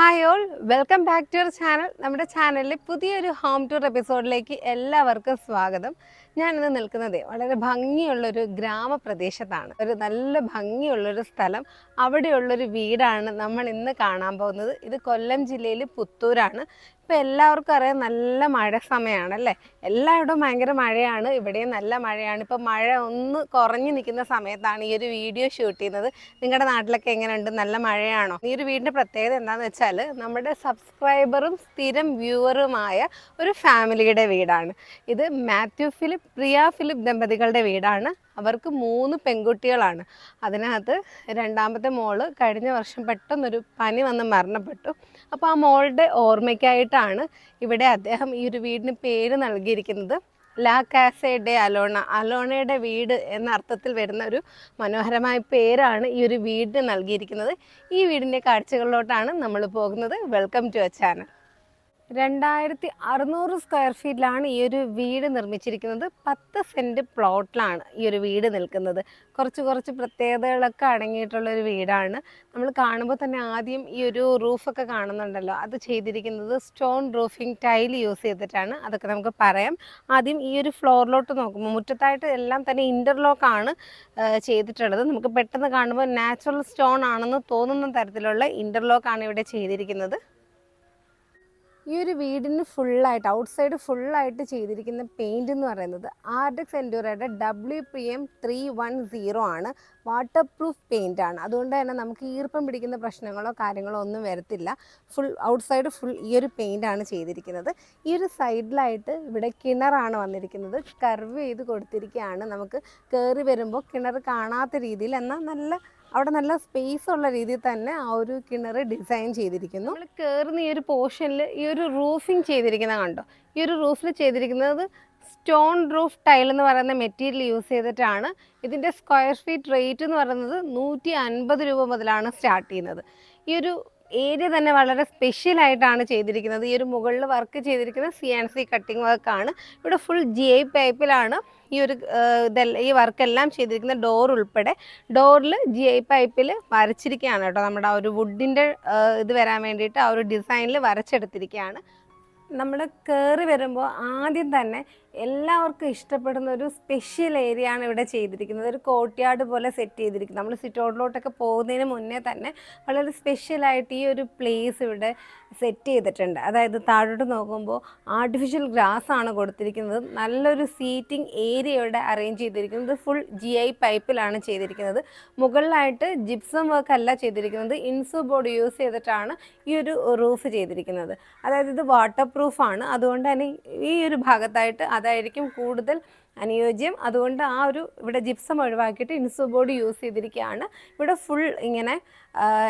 Hi all welcome back to your channel നമ്മുടെ ചാനലിലെ പുതിയൊരു ഹോം ടൂർ എപ്പിസോഡിലേക്ക് എല്ലാവർക്കും സ്വാഗതം. ഞാനിന്ന് നിൽക്കുന്നത് വളരെ ഭംഗിയുള്ളൊരു ഗ്രാമപ്രദേശത്താണ്. ഒരു നല്ല ഭംഗിയുള്ളൊരു സ്ഥലം. അവിടെയുള്ളൊരു വീടാണ് നമ്മൾ ഇന്ന് കാണാൻ പോകുന്നത്. ഇത് കൊല്ലം ജില്ലയിൽ പുത്തൂരാണ്. ഇപ്പോൾ എല്ലാവർക്കും അറിയാം നല്ല മഴ സമയമാണ് അല്ലേ എല്ലായിടവും ഭയങ്കര മഴയാണ്. ഇവിടെയും നല്ല മഴയാണ്. ഇപ്പോൾ മഴ ഒന്ന് കുറഞ്ഞു നിൽക്കുന്ന സമയത്താണ് ഈ ഒരു വീഡിയോ ഷൂട്ട് ചെയ്യുന്നത്. നിങ്ങളുടെ നാട്ടിലൊക്കെ എങ്ങനെയുണ്ട്? നല്ല മഴയാണോ? ഈ ഒരു വീടിന്റെ പ്രത്യേകത എന്താണെന്ന് വെച്ചാൽ നമ്മുടെ സബ്സ്ക്രൈബറും സ്ഥിരം വ്യൂവറുമായ ഒരു ഫാമിലിയുടെ വീടാണ്. ഇത് മാത്യു ഫിലിപ്പ് പ്രിയ ഫിലിപ്പ് ദമ്പതികളുടെ വീടാണ്. അവർക്ക് മൂന്ന് പെൺകുട്ടികളാണ്. അതിനകത്ത് രണ്ടാമത്തെ മോൾ കഴിഞ്ഞ വർഷം പെട്ടെന്നൊരു പനി വന്ന് മരണപ്പെട്ടു. അപ്പോൾ ആ മോളുടെ ഓർമ്മയ്ക്കായിട്ടാണ് ഇവിടെ അദ്ദേഹം ഈ ഒരു വീടിന് പേര് നൽകിയിരിക്കുന്നത്. ലാ കാസെ അലോണ. അലോണയുടെ വീട് എന്ന അർത്ഥത്തിൽ വരുന്ന ഒരു മനോഹരമായ പേരാണ് ഈ ഒരു വീടിന് നൽകിയിരിക്കുന്നത്. ഈ വീടിന്റെ കാഴ്ചകളിലോട്ടാണ് നമ്മൾ പോകുന്നത്. Welcome to a channel. രണ്ടായിരത്തി അറുന്നൂറ് സ്ക്വയർ ഫീറ്റിലാണ് ഈ ഒരു വീട് നിർമ്മിച്ചിരിക്കുന്നത്. പത്ത് സെന്റ് പ്ലോട്ടിലാണ് ഈ ഒരു വീട് നിൽക്കുന്നത്. കുറച്ച് കുറച്ച് പ്രത്യേകതകളൊക്കെ അടങ്ങിയിട്ടുള്ള ഒരു വീടാണ്. നമ്മൾ കാണുമ്പോൾ തന്നെ ആദ്യം ഈ ഒരു റൂഫൊക്കെ കാണുന്നുണ്ടല്ലോ. അത് ചെയ്തിരിക്കുന്നത് സ്റ്റോൺ റൂഫിംഗ് ടൈൽ യൂസ് ചെയ്തിട്ടാണ്. അതൊക്കെ നമുക്ക് പറയാം. ആദ്യം ഈ ഒരു ഫ്ലോറിലോട്ട് നോക്കുമ്പോൾ മുറ്റത്തായിട്ട് എല്ലാം തന്നെ ഇന്റർലോക്കാണ് ചെയ്തിട്ടുള്ളത്. നമുക്ക് പെട്ടെന്ന് കാണുമ്പോൾ നാച്ചുറൽ സ്റ്റോൺ ആണെന്ന് തോന്നുന്ന തരത്തിലുള്ള ഇന്റർലോക്കാണ് ഇവിടെ ചെയ്തിരിക്കുന്നത്. ഈ ഒരു വീടിന് ഫുള്ളായിട്ട് ഔട്ട് സൈഡ് ഫുള്ളായിട്ട് ചെയ്തിരിക്കുന്ന പെയിന്റ് എന്ന് പറയുന്നത് Ardex എൻഡൂറയുടെ W P M three one zero ആണ്. വാട്ടർ പ്രൂഫ് പെയിന്റ് ആണ്. അതുകൊണ്ട് തന്നെ നമുക്ക് ഈർപ്പം പിടിക്കുന്ന പ്രശ്നങ്ങളോ കാര്യങ്ങളോ ഒന്നും വരത്തില്ല. ഫുൾ ഔട്ട്സൈഡ് ഫുൾ ഈ ഒരു ആണ് ചെയ്തിരിക്കുന്നത്. ഈ ഒരു സൈഡിലായിട്ട് ഇവിടെ കിണറാണ് വന്നിരിക്കുന്നത്. കർവ് ചെയ്ത് കൊടുത്തിരിക്കുകയാണ് നമുക്ക് കയറി വരുമ്പോൾ കിണർ കാണാത്ത രീതിയിൽ എന്നാൽ നല്ല അവിടെ നല്ല സ്പേസ് ഉള്ള രീതിയിൽ തന്നെ ആ ഒരു കിണർ ഡിസൈൻ ചെയ്തിരിക്കുന്നു. നമ്മൾ കയറുന്ന ഈ ഒരു പോർഷനിൽ ഈ ഒരു റൂഫിങ് ചെയ്തിരിക്കുന്ന കണ്ടോ? ഈ ഒരു റൂഫിൽ ചെയ്തിരിക്കുന്നത് സ്റ്റോൺ റൂഫ് ടൈൽ എന്ന് പറയുന്ന മെറ്റീരിയൽ യൂസ് ചെയ്തിട്ടാണ്. ഇതിന്റെ സ്ക്വയർ ഫീറ്റ് റേറ്റ് എന്ന് പറയുന്നത് നൂറ്റി അൻപത് രൂപ മുതലാണ് സ്റ്റാർട്ട് ചെയ്യുന്നത്. ഈ ഒരു ഏരിയ തന്നെ വളരെ സ്പെഷ്യൽ ആയിട്ടാണ് ചെയ്തിരിക്കുന്നത്. ഈ ഒരു മുകളിൽ വർക്ക് ചെയ്തിരിക്കുന്ന സി ആൻഡ് സി കട്ടിങ് വർക്കാണ് ഇവിടെ ഫുൾ ജി ഐ പൈപ്പിലാണ് ഈ ഒരു ഇതെല്ലാം ഈ വർക്കെല്ലാം ചെയ്തിരിക്കുന്ന ഡോർ ഉൾപ്പെടെ. ഡോറിൽ ജി ഐ പൈപ്പിൽ വരച്ചിരിക്കുകയാണ് കേട്ടോ നമ്മുടെ ആ ഒരു വുഡിന്റെ ഇത് വരാൻ വേണ്ടിയിട്ട് ആ ഒരു ഡിസൈനിൽ വരച്ചെടുത്തിരിക്കുകയാണ്. നമ്മൾ കയറി വരുമ്പോൾ ആദ്യം തന്നെ എല്ലാവർക്കും ഇഷ്ടപ്പെടുന്ന ഒരു സ്പെഷ്യൽ ഏരിയ ആണ് ഇവിടെ ചെയ്തിരിക്കുന്നത്. ഒരു കോർട്ട്യാർഡ് പോലെ സെറ്റ് ചെയ്തിരിക്കുന്നത്. നമ്മൾ സിറ്റ് ഔട്ടിലോട്ടൊക്കെ പോകുന്നതിന് മുന്നേ തന്നെ വളരെ സ്പെഷ്യലായിട്ട് ഈ ഒരു പ്ലേസ് ഇവിടെ സെറ്റ് ചെയ്തിട്ടുണ്ട്. അതായത് താഴോട്ട് നോക്കുമ്പോൾ ആർട്ടിഫിഷ്യൽ ഗ്രാസ് ആണ് കൊടുത്തിരിക്കുന്നത്. നല്ലൊരു സീറ്റിംഗ് ഏരിയ ഇവിടെ അറേഞ്ച് ചെയ്തിരിക്കുന്നത്. ഫുൾ ജി ഐ പൈപ്പിലാണ് ചെയ്തിരിക്കുന്നത്. മുകളിലായിട്ട് ജിപ്സം വർക്ക് അല്ല ചെയ്തിരിക്കുന്നത്. ഇൻസു ബോർഡ് യൂസ് ചെയ്തിട്ടാണ് ഈ ഒരു റൂഫ് ചെയ്തിരിക്കുന്നത്. അതായത് ഇത് വാട്ടർ പ്രൂഫാണ് അതുകൊണ്ട് തന്നെ ഈ ഒരു ഭാഗത്തായിട്ട് അതായിരിക്കും കൂടുതൽ അനുയോജ്യം. അതുകൊണ്ട് ആ ഒരു ഇവിടെ ജിപ്സം ഒഴിവാക്കിയിട്ട് ഇൻസു ബോർഡ് യൂസ് ചെയ്തിരിക്കുകയാണ്. ഇവിടെ ഫുൾ ഇങ്ങനെ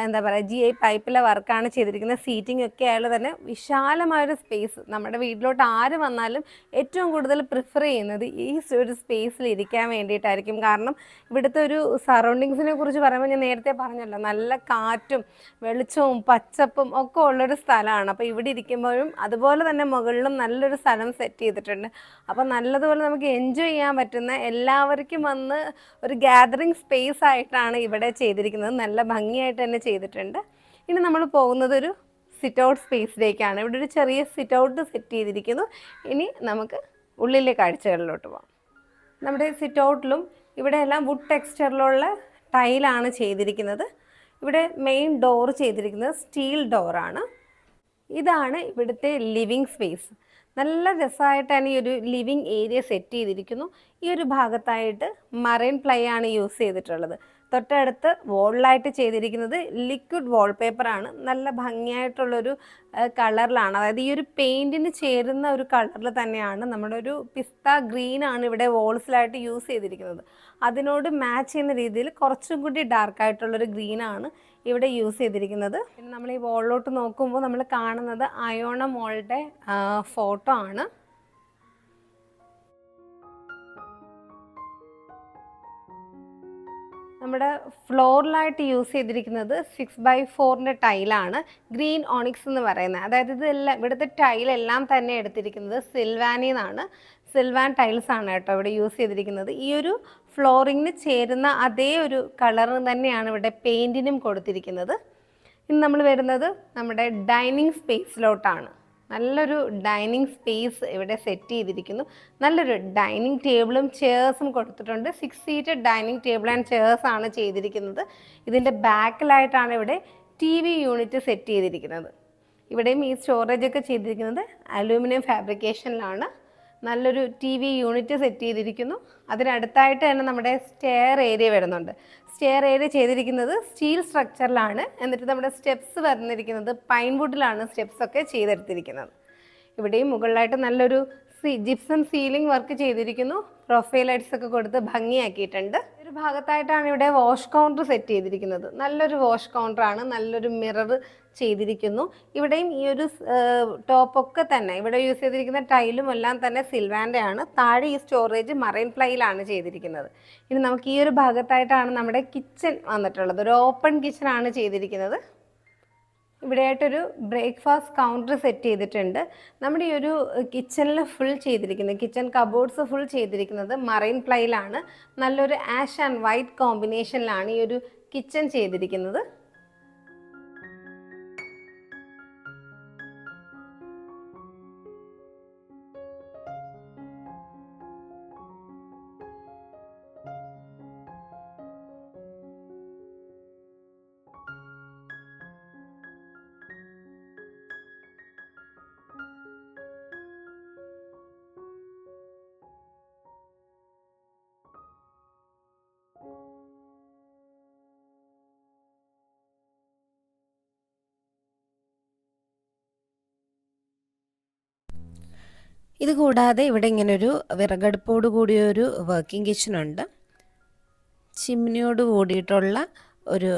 എന്താ പറയുക ജി ഐ പൈപ്പിലെ വർക്കാണ് ചെയ്തിരിക്കുന്നത്. സീറ്റിംഗ് ഒക്കെ ആയാലും തന്നെ വിശാലമായൊരു സ്പേസ് നമ്മുടെ വീട്ടിലോട്ട് ആര് വന്നാലും ഏറ്റവും കൂടുതൽ പ്രിഫർ ചെയ്യുന്നത് ഈ ഒരു സ്പേസിൽ ഇരിക്കാൻ വേണ്ടിയിട്ടായിരിക്കും. കാരണം ഇവിടുത്തെ ഒരു സറൗണ്ടിങ്സിനെ കുറിച്ച് പറയുമ്പോൾ ഞാൻ നേരത്തെ പറഞ്ഞല്ലോ നല്ല കാറ്റും വെളിച്ചവും പച്ചപ്പും ഒക്കെ ഉള്ളൊരു സ്ഥലമാണ്. അപ്പോൾ ഇവിടെ ഇരിക്കുമ്പോഴും അതുപോലെ തന്നെ മുകളിലും നല്ലൊരു സ്ഥലം സെറ്റ് ചെയ്തിട്ടുണ്ട്. അപ്പോൾ നല്ലതുപോലെ നമുക്ക് എൻജോയ് ചെയ്യാൻ പറ്റുന്ന എല്ലാവർക്കും വന്ന് ഒരു ഗ്യാതറിങ് സ്പേസ് ആയിട്ടാണ് ഇവിടെ ചെയ്തിരിക്കുന്നത്. നല്ല ഭംഗിയായിട്ട് തന്നെ ചെയ്തിട്ടുണ്ട്. ഇനി നമ്മൾ പോകുന്നത് ഒരു സിറ്റ് ഔട്ട് സ്പേസിലേക്കാണ് ഇവിടെ ഒരു ചെറിയ സിറ്റ് ഔട്ട് സെറ്റ് ചെയ്തിരിക്കുന്നു. ഇനി നമുക്ക് ഉള്ളിലെ കാഴ്ചകളിലോട്ട് പോകാം നമ്മുടെ സിറ്റ് ഔട്ടിലും ഇവിടെ എല്ലാം വുഡ് ടെക്സ്ചറിലുള്ള ടൈലാണ് ചെയ്തിരിക്കുന്നത്. ഇവിടെ മെയിൻ ഡോർ ചെയ്തിരിക്കുന്നത് സ്റ്റീൽ ഡോറാണ് ഇതാണ് ഇവിടുത്തെ ലിവിങ് സ്പേസ് നല്ല രസമായിട്ടാണ് ഈ ഒരു ലിവിങ് ഏരിയ സെറ്റ് ചെയ്തിരിക്കുന്നു. ഈ ഒരു ഭാഗത്തായിട്ട് മറൈൻ പ്ലൈ ആണ് യൂസ് ചെയ്തിട്ടുള്ളത്. തൊട്ടടുത്ത് വോളിലായിട്ട് ചെയ്തിരിക്കുന്നത് ലിക്വിഡ് വാൾപേപ്പറാണ് നല്ല ഭംഗിയായിട്ടുള്ളൊരു കളറിലാണ് അതായത് ഈ ഒരു പെയിന്റിന് ചേരുന്ന ഒരു കളറിൽ തന്നെയാണ് നമ്മുടെ ഒരു പിസ്ത ഗ്രീൻ ആണ് ഇവിടെ വോൾസിലായിട്ട് യൂസ് ചെയ്തിരിക്കുന്നത്. അതിനോട് മാച്ച് ചെയ്യുന്ന രീതിയിൽ കുറച്ചും കൂടി ഡാർക്കായിട്ടുള്ളൊരു ഗ്രീനാണ് ഇവിടെ യൂസ് ചെയ്തിരിക്കുന്നത്. പിന്നെ നമ്മൾ ഈ വോളിലോട്ട് നോക്കുമ്പോൾ നമ്മൾ കാണുന്നത് അയോണ മോളുടെ ഫോട്ടോ ആണ്. നമ്മുടെ ഫ്ലോറിലായിട്ട് യൂസ് ചെയ്തിരിക്കുന്നത് സിക്സ് ബൈ ഫോറിന്റെ ടൈലാണ് ഗ്രീൻ ഓണിക്സ് എന്ന് പറയുന്നത്. അതായത് ഇതെല്ലാം ഇവിടുത്തെ ടൈലെല്ലാം തന്നെ എടുത്തിരിക്കുന്നത് സിൽവാനിൽ സിൽവാൻ ടൈൽസ് ആണ് കേട്ടോ ഇവിടെ യൂസ് ചെയ്തിരിക്കുന്നത്. ഈ ഒരു ഫ്ലോറിങ്ങിന് ചേരുന്ന അതേ ഒരു കളർ തന്നെയാണ് ഇവിടെ പെയിന്റിനും കൊടുത്തിരിക്കുന്നത്. ഇനി നമ്മൾ വരുന്നത് നമ്മുടെ ഡൈനിങ് സ്പേസിലോട്ടാണ്. നല്ലൊരു ഡൈനിങ് സ്പേസ് ഇവിടെ സെറ്റ് ചെയ്തിരിക്കുന്നു. നല്ലൊരു ഡൈനിങ് ടേബിളും ചെയർസും കൊടുത്തിട്ടുണ്ട്. Six seated dining table and chairs ആണ് ചെയ്തിരിക്കുന്നത്. ഇതിന്റെ ബാക്കിലായിട്ടാണ് ഇവിടെ ടി വി യൂണിറ്റ് സെറ്റ് ചെയ്തിരിക്കുന്നത്. ഇവിടെയും ഈ സ്റ്റോറേജ് ഒക്കെ ചെയ്തിരിക്കുന്നത് അലൂമിനിയം ഫാബ്രിക്കേഷനിലാണ് നല്ലൊരു ടി വി യൂണിറ്റ് സെറ്റ് ചെയ്തിരിക്കുന്നു. അതിനടുത്തായിട്ട് തന്നെ നമ്മുടെ സ്റ്റെയർ ഏരിയ വരുന്നുണ്ട്. സ്റ്റെയർ ഏരിയ ചെയ്തിരിക്കുന്നത് സ്റ്റീൽ സ്ട്രക്ചറിലാണ്. എന്നിട്ട് നമ്മുടെ സ്റ്റെപ്സ് വന്നിരിക്കുന്നത് പൈൻ വുഡിലാണ് സ്റ്റെപ്സ് ഒക്കെ ചെയ്തെടുത്തിരിക്കുന്നത്. ഇവിടെയും മുകളിലായിട്ട് നല്ലൊരു സി ജിപ്സം സീലിംഗ് വർക്ക് ചെയ്തിരിക്കുന്നു. പ്രൊഫൈൽ ലൈറ്റ്സ് ഒക്കെ കൊടുത്ത് ഭംഗിയാക്കിയിട്ടുണ്ട്. ഒരു ഭാഗത്തായിട്ടാണ് ഇവിടെ വാഷ് കൗണ്ടർ സെറ്റ് ചെയ്തിരിക്കുന്നത്. നല്ലൊരു വാഷ് കൗണ്ടറാണ്. നല്ലൊരു മിറർ ചെയ്തിരിക്കുന്നു. ഇവിടെയും ഈ ഒരു ടോപ്പൊക്കെ തന്നെ ഇവിടെ യൂസ് ചെയ്തിരിക്കുന്ന ടൈലും എല്ലാം തന്നെ സിൽവാന്റെ ആണ് താഴെ ഈ സ്റ്റോറേജ് മറൈൻ പ്ലൈയിലാണ് ചെയ്തിരിക്കുന്നത്. ഇനി നമുക്ക് ഈ ഒരു ഭാഗത്തായിട്ടാണ് നമ്മുടെ കിച്ചൺ വന്നിട്ടുള്ളത്. ഒരു ഓപ്പൺ കിച്ചൺ ആണ് ചെയ്തിരിക്കുന്നത്. ഇവിടെയായിട്ടൊരു ബ്രേക്ക്ഫാസ്റ്റ് കൗണ്ടർ സെറ്റ് ചെയ്തിട്ടുണ്ട്. നമ്മുടെ ഈ ഒരു കിച്ചണിൽ ഫുൾ ചെയ്തിരിക്കുന്നത് കിച്ചൺ കബോർഡ്സ് ഫുൾ ചെയ്തിരിക്കുന്നത് മറൈൻ പ്ലൈയിലാണ്. നല്ലൊരു ആഷ് ആൻഡ് വൈറ്റ് കോമ്പിനേഷനിലാണ് ഈ ഒരു കിച്ചൺ ചെയ്തിരിക്കുന്നത്. ഇത് കൂടാതെ ഇവിടെ ഇങ്ങനെ ഒരു വിറകടുപ്പോട് കൂടിയ ഒരു വർക്കിംഗ് കിച്ചൺ ഉണ്ട്. ചിമ്മിനിയോട് കൂടിയിട്ടുള്ള ഒരു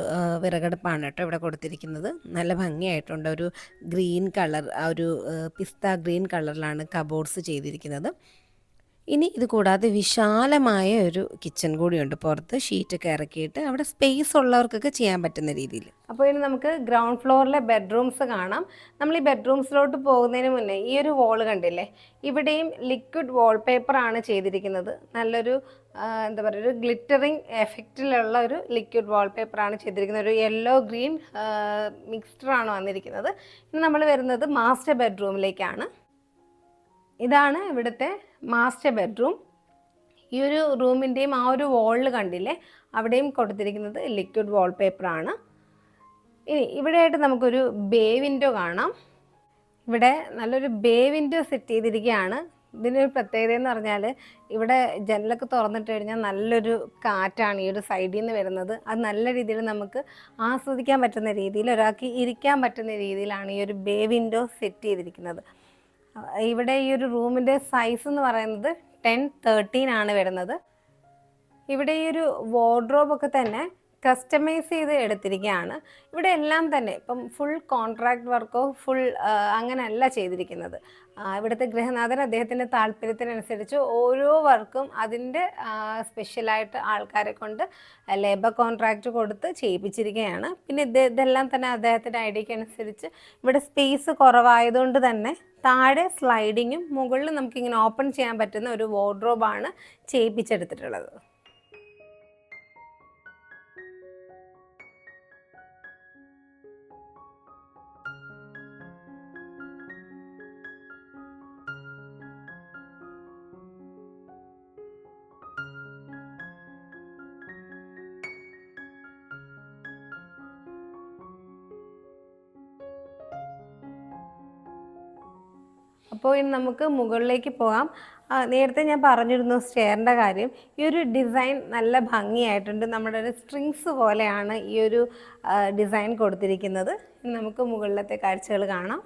വിറകടുപ്പാണ് കേട്ടോ ഇവിടെ കൊടുത്തിരിക്കുന്നത്. നല്ല ഭംഗിയായിട്ടുണ്ട്. ഒരു ഗ്രീൻ കളർ ആ ഒരു പിസ്ത ഗ്രീൻ കളറിലാണ് കബോർഡ്സ് ചെയ്തിരിക്കുന്നത്. ഇനി ഇത് കൂടാതെ വിശാലമായ ഒരു കിച്ചൺ കൂടിയുണ്ട്. പുറത്ത് ഷീറ്റൊക്കെ ഇറക്കിയിട്ട് അവിടെ സ്പേസ് ഉള്ളവർക്കൊക്കെ ചെയ്യാൻ പറ്റുന്ന രീതിയിൽ. അപ്പോൾ ഇനി നമുക്ക് ഗ്രൗണ്ട് ഫ്ലോറിലെ ബെഡ്റൂംസ് കാണാം. നമ്മൾ ഈ ബെഡ്റൂംസിലോട്ട് പോകുന്നതിന് മുന്നേ ഈ ഒരു വോൾ കണ്ടില്ലേ? ഇവിടെയും ലിക്വിഡ് വാൾപേപ്പർ ആണ് ചെയ്തിരിക്കുന്നത്. നല്ലൊരു എന്താ പറയുക ഒരു ഗ്ലിറ്ററിങ് എഫക്റ്റിലുള്ള ഒരു ലിക്വിഡ് വാൾപേപ്പർ ആണ് ചെയ്തിരിക്കുന്നത്. ഒരു യെല്ലോ ഗ്രീൻ മിക്സ്ചറാണ് വന്നിരിക്കുന്നത്. ഇനി നമ്മൾ വരുന്നത് മാസ്റ്റർ ബെഡ്റൂമിലേക്കാണ് ഇതാണ് ഇവിടുത്തെ മാസ്റ്റർ ബെഡ്റൂം. ഈ ഒരു റൂമിന്റെയും ആ ഒരു വാളിൽ കണ്ടില്ലേ അവിടെയും കൊടുത്തിരിക്കുന്നത് ലിക്വിഡ് വാൾപേപ്പറാണ് ഇനി ഇവിടെയായിട്ട് നമുക്കൊരു ബേ വിൻഡോ കാണാം. ഇവിടെ നല്ലൊരു ബേ വിൻഡോ സെറ്റ് ചെയ്തിരിക്കുകയാണ്. ഇതിനൊരു പ്രത്യേകത എന്ന് പറഞ്ഞാൽ ഇവിടെ ജനലൊക്കെ തുറന്നിട്ട് കഴിഞ്ഞാൽ നല്ലൊരു കാറ്റാണ് ഈ ഒരു സൈഡിൽ നിന്ന് വരുന്നത്. അത് നല്ല രീതിയിൽ നമുക്ക് ആസ്വദിക്കാൻ പറ്റുന്ന രീതിയിൽ ഒരാൾക്ക് ഇരിക്കാൻ പറ്റുന്ന രീതിയിലാണ് ഈ ഒരു ബേ വിൻഡോ സെറ്റ് ചെയ്തിരിക്കുന്നത്. ഇവിടെ ഈ ഒരു റൂമിന്റെ സൈസ് എന്ന് പറയുന്നത് ടെൻ തേർട്ടീൻ ആണ് വരുന്നത്. ഇവിടെ ഈ ഒരു വാർഡ്രോബ് ഒക്കെ തന്നെ കസ്റ്റമൈസ് ചെയ്ത് എടുത്തിരിക്കുകയാണ് ഇവിടെ എല്ലാം തന്നെ ഇപ്പം ഫുൾ കോൺട്രാക്ട് വർക്കോ ഫുൾ അങ്ങനെയല്ല ചെയ്തിരിക്കുന്നത്. ഇവിടുത്തെ ഗൃഹനാഥൻ അദ്ദേഹത്തിന്റെ താല്പര്യത്തിനനുസരിച്ച് ഓരോ വർക്കും അതിന്റെ സ്പെഷ്യലായിട്ട് ആൾക്കാരെ കൊണ്ട് ലേബർ കോൺട്രാക്റ്റ് കൊടുത്ത് ചെയ്യിപ്പിച്ചിരിക്കുകയാണ് പിന്നെ ഇത് ഇതെല്ലാം തന്നെ അദ്ദേഹത്തിന്റെ ഐഡിയയ്ക്ക് അനുസരിച്ച് ഇവിടെ സ്പേസ് കുറവായതുകൊണ്ട് തന്നെ താഴെ സ്ലൈഡിങ്ങും മുകളിൽ നമുക്കിങ്ങനെ ഓപ്പൺ ചെയ്യാൻ പറ്റുന്ന ഒരു വാർഡ്രോബാണ് ചെയ്യിപ്പിച്ചെടുത്തിട്ടുള്ളത്. അപ്പോൾ ഇനി നമുക്ക് മുകളിലേക്ക് പോകാം. നേരത്തെ ഞാൻ പറഞ്ഞിരുന്നു സ്റ്റെയറിന്റെ കാര്യം. ഈ ഒരു ഡിസൈൻ നല്ല ഭംഗിയായിട്ടുണ്ട്. നമ്മുടെ ഒരു സ്ട്രിങ്സ് പോലെയാണ് ഈ ഒരു ഡിസൈൻ കൊടുത്തിരിക്കുന്നത്. നമുക്ക് മുകളിലത്തെ കാഴ്ചകൾ കാണാം.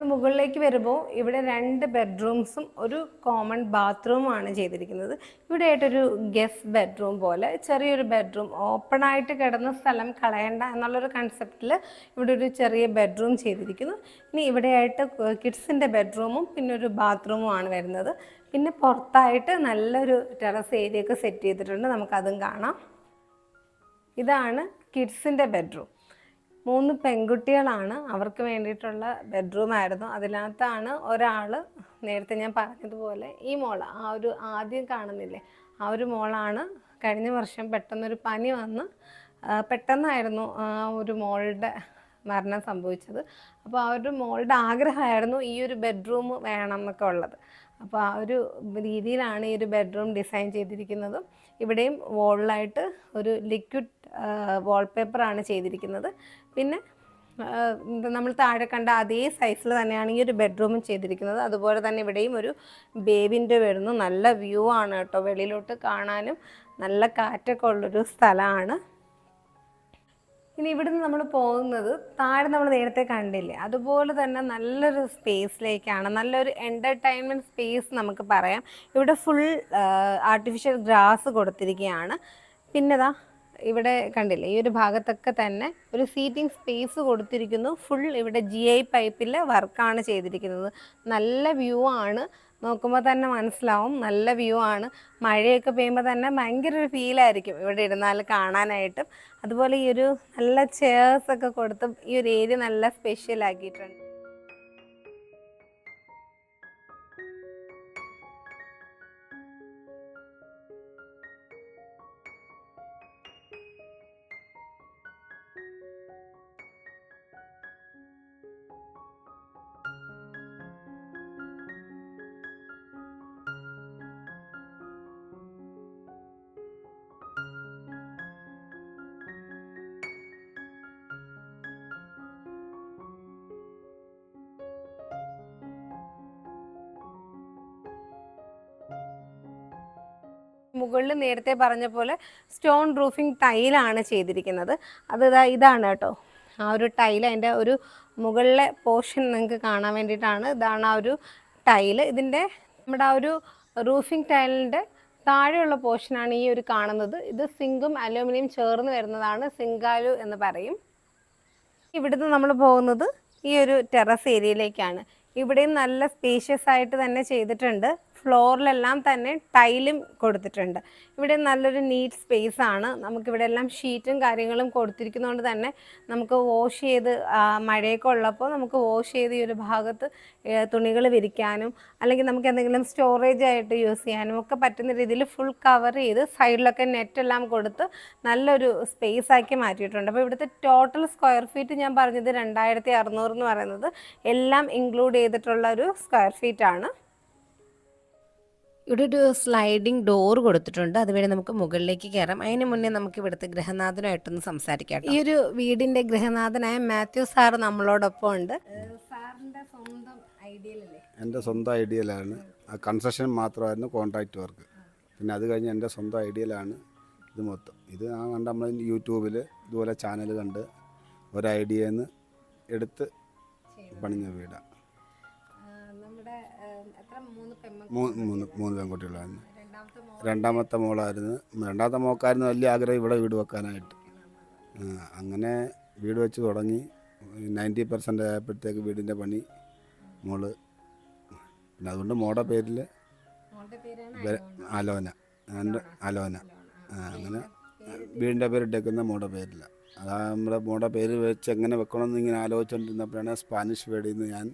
മുകളിലേക്ക് വരുമ്പോൾ ഇവിടെ രണ്ട് ബെഡ്റൂംസും ഒരു കോമൺ ബാത്റൂമാണ് ചെയ്തിരിക്കുന്നത്. ഇവിടെ ആയിട്ടൊരു ഗസ്റ്റ് ബെഡ്റൂം പോലെ ചെറിയൊരു ബെഡ്റൂം ഓപ്പൺ ആയിട്ട് കിടന്ന സ്ഥലം കളയണ്ട എന്നുള്ളൊരു കൺസെപ്റ്റിൽ ഇവിടെ ഒരു ചെറിയ ബെഡ്റൂം ചെയ്തിരിക്കുന്നു. ഇനി ഇവിടെയായിട്ട് കിഡ്സിന്റെ ബെഡ്റൂമും പിന്നെ ഒരു ബാത്റൂമും ആണ് വരുന്നത്. പിന്നെ പുറത്തായിട്ട് നല്ലൊരു ടെറസ് ഏരിയ ഒക്കെ സെറ്റ് ചെയ്തിട്ടുണ്ട്. നമുക്കതും കാണാം. ഇതാണ് കിഡ്സിന്റെ ബെഡ്റൂം മൂന്ന് പെൺകുട്ടികളാണ്. അവർക്ക് വേണ്ടിയിട്ടുള്ള ബെഡ്റൂം ആയിരുന്നു. അതിനകത്താണ് ഒരാൾ നേരത്തെ ഞാൻ പറഞ്ഞതുപോലെ ഈ മോൾ ആ ഒരു ആദ്യം കാണുന്നില്ലേ ആ ഒരു മോളാണ് കഴിഞ്ഞ വർഷം പെട്ടെന്നൊരു പനി വന്ന് പെട്ടെന്നായിരുന്നു ആ ഒരു മോളുടെ മരണം സംഭവിച്ചത്. അപ്പോൾ ആ ഒരു മോളുടെ ആഗ്രഹമായിരുന്നു ഈ ഒരു ബെഡ്റൂം വേണം എന്നൊക്കെ ഉള്ളത്. അപ്പോൾ ആ ഒരു രീതിയിലാണ് ഈ ഒരു ബെഡ്റൂം ഡിസൈൻ ചെയ്തിരിക്കുന്നത്. ഇവിടെയും വോളിലായിട്ട് ഒരു ലിക്വിഡ് വാൾപേപ്പറാണ് ചെയ്തിരിക്കുന്നത്. പിന്നെ നമ്മൾ താഴെ കണ്ട അതേ സൈസിൽ തന്നെയാണ് ഈ ഒരു ബെഡ്റൂമും ചെയ്തിരിക്കുന്നത്. അതുപോലെ തന്നെ ഇവിടെയും ഒരു ബേബിന്റെ വരുന്നു. നല്ല വ്യൂ ആണ് കേട്ടോ വെളിയിലോട്ട് കാണാനും. നല്ല കാറ്റൊക്കെ ഉള്ളൊരു സ്ഥലമാണ്. ഇനി ഇവിടുന്ന് നമ്മൾ പോകുന്നത് താഴെ നമ്മൾ നേരത്തെ കണ്ടില്ലേ? അതുപോലെ തന്നെ നല്ലൊരു സ്പേസിലേക്കാണ് നല്ലൊരു എന്റർടൈൻമെന്റ് സ്പേസ് നമുക്ക് പറയാം. ഇവിടെ ഫുൾ ആർട്ടിഫിഷ്യൽ ഗ്രാസ് കൊടുത്തിരിക്കുകയാണ് പിന്നെതാ ഇവിടെ കണ്ടില്ലേ? ഈ ഒരു ഭാഗത്തൊക്കെ തന്നെ ഒരു സീറ്റിംഗ് സ്പേസ് കൊടുത്തിരിക്കുന്നു. ഫുൾ ഇവിടെ ജി ഐ പൈപ്പിലെ വർക്കാണ് ചെയ്തിരിക്കുന്നത്. നല്ല വ്യൂ ആണ്. നോക്കുമ്പോൾ തന്നെ മനസ്സിലാവും. നല്ല വ്യൂ ആണ്. മഴയൊക്കെ പെയ്യുമ്പോൾ തന്നെ ഭയങ്കര ഒരു ഫീലായിരിക്കും ഇവിടെ ഇരുന്നാൽ കാണാനായിട്ടും. അതുപോലെ ഈ ഒരു നല്ല ചെയർസ് ഒക്കെ കൊടുത്ത് ഈ ഒരു ഏരിയ നല്ല സ്പെഷ്യൽ ആക്കിയിട്ടുണ്ട്. മുകളിൽ നേരത്തെ പറഞ്ഞ പോലെ സ്റ്റോൺ റൂഫിംഗ് ടൈലാണ് ചെയ്തിരിക്കുന്നത്. അത് ഇതാ ഇതാണ് കേട്ടോ. ആ ഒരു ടൈൽ അതിന്റെ ഒരു മുകളിലെ പോർഷൻ നിങ്ങൾക്ക് കാണാൻ വേണ്ടിയിട്ടാണ്. ഇതാണ് ആ ഒരു ടൈൽ ഇതിന്റെ നമ്മുടെ ആ ഒരു റൂഫിംഗ് ടൈലിന്റെ താഴെയുള്ള പോർഷനാണ് ഈ ഒരു കാണുന്നത്. ഇത് സിങ്കും അലൂമിനിയം ചേർന്ന് വരുന്നതാണ് സിങ്കാലു എന്ന് പറയും. ഇവിടുന്ന് നമ്മൾ പോകുന്നത് ഈ ഒരു ടെറസ് ഏരിയയിലേക്കാണ്. ഇവിടെയും നല്ല സ്പേഷ്യസ് ആയിട്ട് തന്നെ ചെയ്തിട്ടുണ്ട്. ഫ്ലോറിലെല്ലാം തന്നെ ടൈലും കൊടുത്തിട്ടുണ്ട്. ഇവിടെ നല്ലൊരു നീറ്റ് സ്പേസ് ആണ്. നമുക്കിവിടെ എല്ലാം ഷീറ്റും കാര്യങ്ങളും കൊടുത്തിരിക്കുന്നതുകൊണ്ട് തന്നെ നമുക്ക് വാഷ് ചെയ്ത് മഴയൊക്കെ ഉള്ളപ്പോൾ നമുക്ക് വാഷ് ചെയ്ത് ഈ ഒരു ഭാഗത്ത് തുണികൾ വിരിക്കാനും അല്ലെങ്കിൽ നമുക്ക് എന്തെങ്കിലും സ്റ്റോറേജ് ആയിട്ട് യൂസ് ചെയ്യാനും ഒക്കെ പറ്റുന്ന രീതിയിൽ ഫുൾ കവർ ചെയ്ത് സൈഡിലൊക്കെ നെറ്റ് എല്ലാം കൊടുത്ത് നല്ലൊരു സ്പേസ് ആക്കി മാറ്റിയിട്ടുണ്ട്. അപ്പോൾ ഇവിടുത്തെ ടോട്ടൽ സ്ക്വയർ ഫീറ്റ് ഞാൻ പറഞ്ഞത് രണ്ടായിരത്തി അറുന്നൂറ് എന്ന് പറയുന്നത് എല്ലാം ഇൻക്ലൂഡ് ചെയ്തിട്ടുള്ള ഒരു സ്ക്വയർ ഫീറ്റ് ആണ്. ഇവിടെ ഒരു സ്ലൈഡിംഗ് ഡോർ കൊടുത്തിട്ടുണ്ട് അതുവഴി നമുക്ക് മുകളിലേക്ക് കയറാം അതിന് മുന്നേ നമുക്ക് ഇവിടുത്തെ ഗൃഹനാഥനുമായിട്ടൊന്ന് സംസാരിക്കാം ഈ ഒരു വീടിന്റെ ഗൃഹനാഥനായ മാത്യു സാർ നമ്മളോടൊപ്പം ഉണ്ട്. സാറിന്റെ സ്വന്തം ഐഡിയലല്ലേ എന്റെ സ്വന്തം ആ കൺസ്ട്രക്ഷൻ മാത്രമായിരുന്നു കോൺട്രാക്റ്റ് വർക്ക് പിന്നെ അത് കഴിഞ്ഞ് എന്റെ സ്വന്തം ഐഡിയയിലാണ് ഇത് മൊത്തം. ഇത് ഞാൻ കണ്ട നമ്മൾ യൂട്യൂബിൽ ഇതുപോലെ ചാനൽ കണ്ട് ഒരു ഐഡിയയിൽ നിന്ന് എടുത്ത് പണിഞ്ഞ വീടാണ് മൂന്ന് മൂന്ന് പെൺകുട്ടികളായിരുന്നു. രണ്ടാമത്തെ മോളായിരുന്നു. രണ്ടാമത്തെ മോക്കായിരുന്നു വലിയ ആഗ്രഹം ഇവിടെ വീട് വെക്കാനായിട്ട്. അങ്ങനെ വീട് വെച്ച് തുടങ്ങി. നയന്റി പെർസെന്റ് ആയപ്പോഴത്തേക്ക് വീടിന്റെ പണി മോൾ. പിന്നെ അതുകൊണ്ട് മോടെ പേരിൽ അലോന. എന്റെ അലോന. അങ്ങനെ വീടിന്റെ പേര് ഇട്ടേക്കുന്ന മോടെ പേരില്ല അതാ നമ്മുടെ മോടെ പേര് വെച്ച് എങ്ങനെ വെക്കണമെന്ന് ഇങ്ങനെ ആലോചിച്ചുകൊണ്ടിരുന്നപ്പോഴാണ് സ്പാനിഷ് വേർഡിൽ നിന്ന് ഞാൻ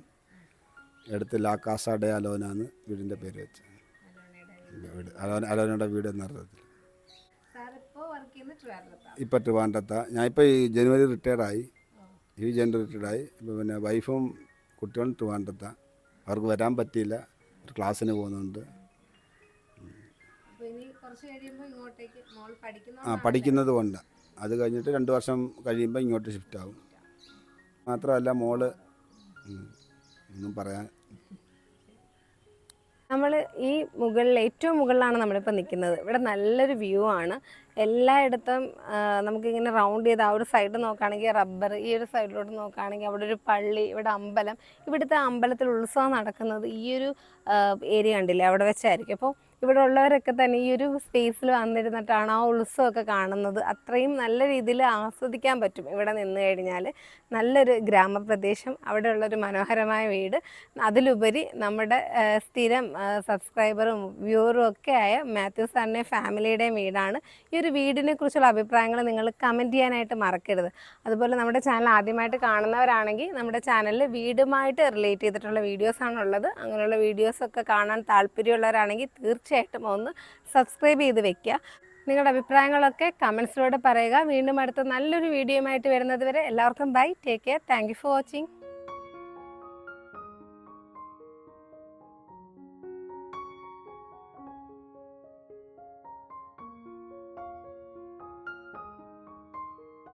എടുത്ത് ലാ കാസ ഡെ അലോന എന്ന് വീടിന്റെ പേര് വെച്ചത് വീട്. അലോന അലോനയുടെ വീട് എന്ന അർത്ഥത്തിൽ ഇപ്പം ട്രിവാൻഡത്താ ഞാൻ ഇപ്പോൾ ഈ ജനുവരി റിട്ടയർഡായി ഈ ജനുവരി റിട്ടയർഡായി ഇപ്പോൾ പിന്നെ വൈഫും കുട്ടികളും ട്രിവാൻഡ്രത്ത. അവർക്ക് വരാൻ പറ്റിയില്ല. ഒരു ക്ലാസ്സിന് പോകുന്നുണ്ട്. ആ പഠിക്കുന്നത് കൊണ്ട്. അത് കഴിഞ്ഞിട്ട് രണ്ട് വർഷം കഴിയുമ്പോൾ ഇങ്ങോട്ട് ഷിഫ്റ്റ് ആവും. മാത്രമല്ല മോൾ ഒന്നും പറയാൻ നമ്മൾ ഈ മുകളിൽ ഏറ്റവും മുകളിലാണ് നമ്മളിപ്പോൾ നിൽക്കുന്നത് ഇവിടെ നല്ലൊരു വ്യൂ ആണ്. എല്ലായിടത്തും നമുക്കിങ്ങനെ റൗണ്ട് ചെയ്ത് ആ ഒരു സൈഡ് നോക്കുകയാണെങ്കിൽ റബ്ബർ ഈ ഒരു സൈഡിലോട്ട് നോക്കുകയാണെങ്കിൽ അവിടെ ഒരു പള്ളി ഇവിടെ അമ്പലം ഇവിടുത്തെ അമ്പലത്തിൽ ഉത്സവം നടക്കുന്നത് ഈ ഒരു ഏരിയ കണ്ടില്ലേ? അവിടെ വെച്ചായിരിക്കും. അപ്പോൾ ഇവിടെ ഉള്ളവരൊക്കെ തന്നെ ഈ ഒരു സ്പേസിൽ വന്നിരുന്നിട്ടാണ് ആ ഉത്സവമൊക്കെ കാണുന്നത്. അത്രയും നല്ല രീതിയിൽ ആസ്വദിക്കാൻ പറ്റും ഇവിടെ നിന്ന് കഴിഞ്ഞാൽ നല്ലൊരു ഗ്രാമപ്രദേശം അവിടെ അവിടെയുള്ളൊരു മനോഹരമായ വീട്. അതിലുപരി നമ്മുടെ സ്ഥിരം സബ്സ്ക്രൈബറും വ്യൂവറും ഒക്കെ ആയ മാത്യു സാറിന്റെ ഫാമിലിയുടെയും വീടാണ്. ഈ ഒരു വീടിനെ കുറിച്ചുള്ള അഭിപ്രായങ്ങൾ നിങ്ങൾ കമന്റ് ചെയ്യാനായിട്ട് മറക്കരുത്. അതുപോലെ നമ്മുടെ ചാനൽ ആദ്യമായിട്ട് കാണുന്നവരാണെങ്കിൽ നമ്മുടെ ചാനലിൽ വീടുമായിട്ട് റിലേറ്റ് ചെയ്തിട്ടുള്ള വീഡിയോസാണുള്ളത് അങ്ങനെയുള്ള വീഡിയോസൊക്കെ കാണാൻ താല്പര്യമുള്ളവരാണെങ്കിൽ തീർച്ചയായിട്ടും ഒന്ന് സബ്സ്ക്രൈബ് ചെയ്ത് വെക്കുക നിങ്ങളുടെ അഭിപ്രായങ്ങളൊക്കെ കമൻസിലൂടെ പറയുക. വീണ്ടും അടുത്ത നല്ലൊരു വീഡിയോയുമായിട്ട് വരുന്നത് വരെ എല്ലാവർക്കും bye take care thank for watching